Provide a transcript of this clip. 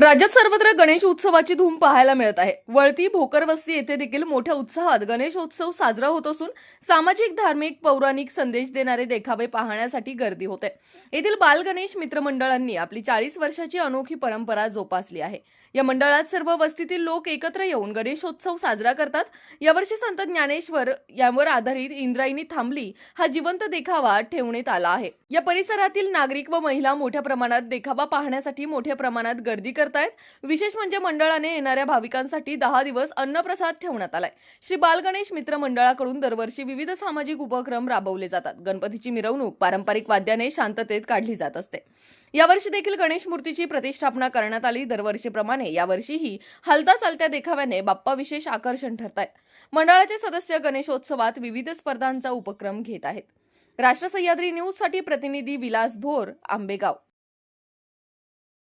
राज्यात सर्वत्र गणेश उत्सवाची धूम पाहायला मिळत आहे. वळती भोकरवस्ती येथे देखील मोठ्या उत्साहात गणेशोत्सव साजरा होत असून सामाजिक धार्मिक पौराणिक संदेश देणारे देखावे पाहण्यासाठी गर्दी होते. येथील बाल गणेश मित्रमंडळांनी आपली चाळीस वर्षाची अनोखी परंपरा जोपासली आहे. या मंडळात सर्व वस्तीतील लोक एकत्र येऊन गणेशोत्सव साजरा करतात. यावर्षी संत ज्ञानेश्वर यावर आधारित इंद्रायणी थांबली हा जिवंत देखावा ठेवण्यात आला आहे. या परिसरातील नागरिक व महिला मोठ्या प्रमाणात देखावा पाहण्यासाठी मोठ्या प्रमाणात गर्दी करतात. करतायत. विशेष म्हणजे मंडळाने येणाऱ्या भाविकांसाठी दहा दिवस अन्नप्रसाद ठेवण्यात आलाय. श्री बालगणेश मित्र मंडळाकडून दरवर्षी विविध सामाजिक उपक्रम राबवले जातात. गणपतीची मिरवणूक पारंपरिक वाद्याने शांततेत काढली जात असते. यावर्षी देखील गणेश मूर्तीची प्रतिष्ठापना करण्यात आली. दरवर्षीप्रमाणे यावर्षीही हलता चालत्या देखाव्याने बाप्पा विशेष आकर्षण ठरत आहेत मंडळाचे सदस्य गणेशोत्सवात विविध स्पर्धांचा उपक्रम घेत आहेत. राष्ट्र सह्याद्री न्यूजसाठी प्रतिनिधी विलास भोर आंबेगाव.